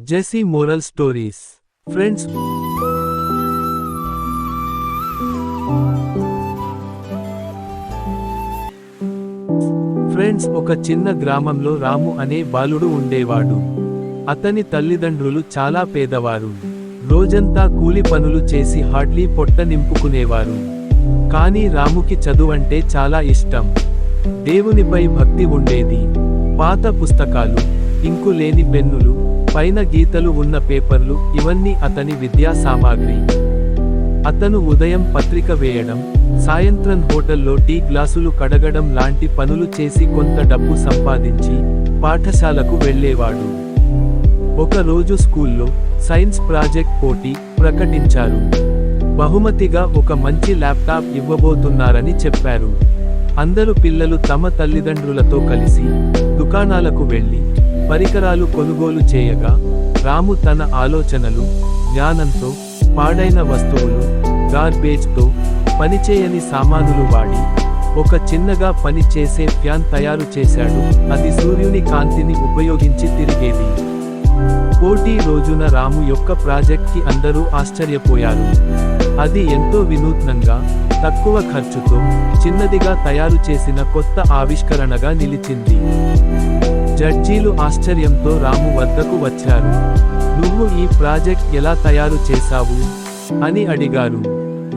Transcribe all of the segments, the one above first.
JC moral stories friends friends ఒక చిన్న గ్రామంలో రాము అనే బాలుడు ఉండేవాడు. అతని తల్లిదండ్రులు చాలా పేదవారు. రోజంతా కూలి పనులు చేసి హార్డ్లీ పొట్ట నింపుకునేవారు. కానీ రాముకి చదువంటే చాలా ఇష్టం. దేవునిపై భక్తి ఉండేది. పాత పుస్తకాలు ఇంకు లేని పెన్నులు పైన గీతలు ఉన్న పేపర్లు ఇవన్నీ అతని విద్యా సామాగ్రి. అతను ఉదయం పత్రిక వేయడం సాయంత్రం హోటల్లో టీ గ్లాసులు కడగడం లాంటి పనులు చేసి కొంత డబ్బు సంపాదించి పాఠశాలకు వెళ్ళేవాడు. ఒక రోజు స్కూల్లో సైన్స్ ప్రాజెక్ట్ పోటీ ప్రకటించారు. బహుమతిగా ఒక మంచి ల్యాప్టాప్ ఇవ్వబోతున్నారని చెప్పారు. అందరు పిల్లలు తమ తల్లిదండ్రులతో కలిసి దుకాణాలకు వెళ్ళి పరికరాలు కొనుగోలు చేయగా రాము తన ఆలోచనలు జ్ఞానంతో పాడైన వస్తువులు గార్బేజ్తో పనిచేయని సామానులు వాడి ఒక చిన్నగా పనిచేసే ఫ్యాన్ తయారు చేశాడు. అది సూర్యుని కాంతిని ఉపయోగించి తిరిగేది. పోటీ రోజున రాము యొక్క ప్రాజెక్ట్కి అందరూ ఆశ్చర్యపోయారు. అది ఎంతో వినూత్నంగా తక్కువ ఖర్చుతో చిన్నదిగా తయారు చేసిన కొత్త ఆవిష్కరణగా నిలిచింది. జడ్జీలు ఆశ్చర్యంతో రాము వద్దకు వచ్చారు. నువ్వు ఈ ప్రాజెక్ట్ ఎలా తయారు చేశావు అని అడిగారు.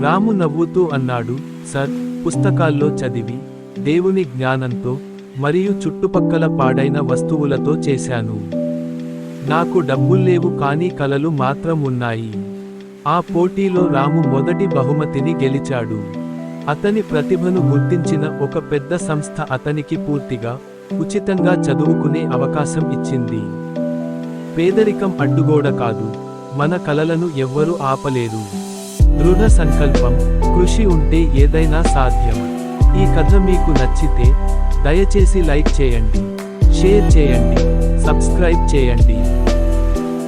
రాము నవ్వుతూ అన్నాడు సర్ పుస్తకాల్లో చదివి దేవుని జ్ఞానంతో మరియు చుట్టుపక్కల పాడైన వస్తువులతో చేశాను. నాకు డబ్బుల్లేవు కానీ కలలు మాత్రం ఉన్నాయి. ఆ పోటీలో రాము మొదటి బహుమతిని గెలిచాడు. అతని ప్రతిభను గుర్తించిన ఒక పెద్ద సంస్థ అతనికి పూర్తిగా ఉచితంగా చదువుకునే అవకాశం ఇచ్చింది. పేదరికం అడ్డుగోడ కాదు మన కలలను ఎవ్వరూ ఆపలేరు. దృఢ సంకల్పం కృషి ఉంటే ఏదైనా సాధ్యం. ఈ కథ మీకు నచ్చితే దయచేసి లైక్ చేయండి షేర్ చేయండి సబ్స్క్రైబ్ చేయండి.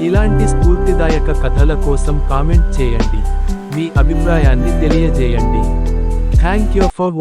ఇలాంటి స్ఫూర్తిదాయక కథల కోసం కామెంట్ చేయండి. మీ అభిప్రాయాన్ని తెలియజేయండి. Thank you for